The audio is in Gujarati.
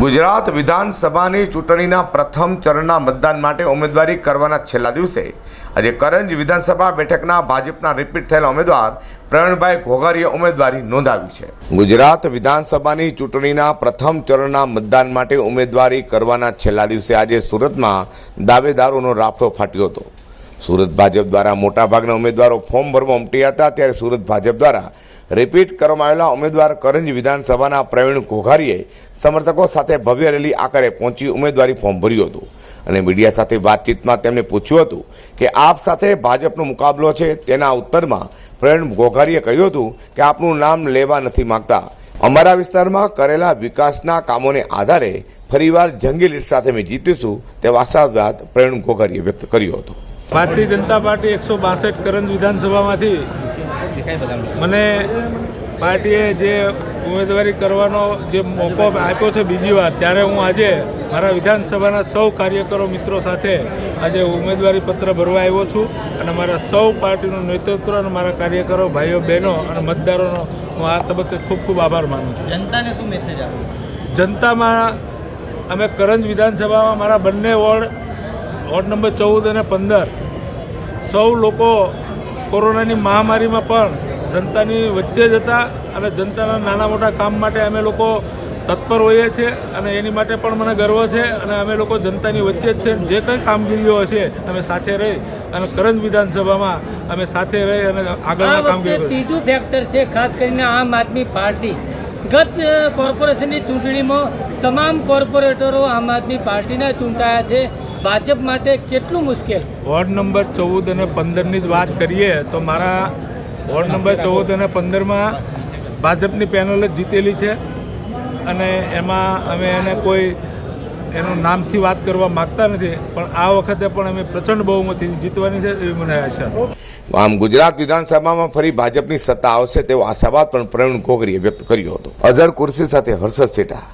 ગુજરાત વિધાનસભાની ચૂંટણીના પ્રથમ ચરણના મતદાન માટે ઉમેદવારી કરવાના છેલ્લા દિવસે આજે કરંજ વિધાનસભા બેઠકના ભાજપના રિપીટ થયેલા ઉમેદવાર પ્રવીણભાઈ ઘોઘારીએ ઉમેદવારી નોંધાવી છે. ગુજરાત વિધાનસભાની ચૂંટણીના પ્રથમ ચરણના મતદાન માટે ઉમેદવારી કરવાના છેલ્લા દિવસે આજે સુરતમાં દાવેદારોનો રાફડો ફાટ્યો હતો. સુરત ભાજપ દ્વારા મોટાભાગના ઉમેદવારો ફોર્મ ભરવા ઉમટ્યા હતા, ત્યારે સુરત ભાજપ દ્વારા રિપીટ કરવામાં આવેલા ઉમેદવાર કરંજ વિધાનસભાના પ્રવીણ ઘોઘારીએ સમર્થકો સાથે ભવ્ય રેલી આકારે પહોંચી ઉમેદવારી ફોર્મ ભર્યું હતું. અને મીડિયા સાથે વાતચીતમાં તેમણે પૂછ્યું હતું કે આપ સાથે ભાજપનો મુકાબલો છે તેના ઉત્તરમાં પ્રવીણ ઘોઘારીએ કહ્યું હતું કે આપનું નામ લેવા નથી માંગતા. અમારા વિસ્તારમાં કરેલા વિકાસના કામોને આધારે ફરીવાર જંગી લીટ સાથે અમે જીતીશું તે આશાવાદ પ્રવીણ ઘોઘારીએ વ્યક્ત કર્યો હતો. ભારતીય જનતા પાર્ટી એકસો બાસઠ કરંજ વિધાનસભામાંથી મને પાર્ટીએ જે ઉમેદવારી કરવાનો જે મોકો આપ્યો છે બીજી વાર ત્યારે હું આજે મારા વિધાનસભાના સૌ કાર્યકરો મિત્રો સાથે આજે ઉમેદવારી પત્ર ભરવા આવ્યો છું અને મારા સૌ પાર્ટીનું નેતૃત્વ અને મારા કાર્યકરો ભાઈઓ બહેનો અને મતદારોનો હું આ તબક્કે ખૂબ ખૂબ આભાર માનું છું. જનતાને શું મેસેજ આપશો? જનતામાં અમે કરંજ વિધાનસભામાં મારા બંને વોર્ડ વોર્ડ નંબર ચૌદ અને પંદર સૌ લોકો કોરોનાની મહામારીમાં પણ જનતાની વચ્ચે જ હતા અને જનતાના નાના મોટા કામ માટે અમે લોકો તત્પર હોઈએ છીએ અને એની માટે પણ મને ગર્વ છે અને અમે લોકો જનતાની વચ્ચે જ છે જે કંઈ કામગીરીઓ હશે અમે સાથે રહી અને કરંજ વિધાનસભામાં અમે સાથે રહી અને આગળના કામગીરી ત્રીજું ફેક્ટર છે ખાસ કરીને આમ આદમી પાર્ટી. ગત કોર્પોરેશનની ચૂંટણીમાં તમામ કોર્પોરેટરો આમ આદમી પાર્ટીના ચૂંટાયા છે. ભાજપ માટે કેટલું મુશ્કેલ? વોર્ડ નંબર ચૌદ અને પંદરની જ વાત કરીએ તો મારા વોર્ડ નંબર ચૌદ અને પંદરમાં ભાજપની પેનલ જ જીતેલી છે. અને એમાં અમે એને કોઈ એનું નામથી વાત કરવા માગતા નથી પણ આ વખતે પણ અમે પ્રચંડ બહુમતી જીતવાની છે એવી મને આશા છે. આમ ગુજરાત વિધાનસભામાં ફરી ભાજપની સત્તા આવશે તેવો આશાવાદ પણ પ્રવીણ ગોગરીએ વ્યક્ત કર્યો હતો. અઝર કુર્સી સાથે હર્ષદ સેઠા.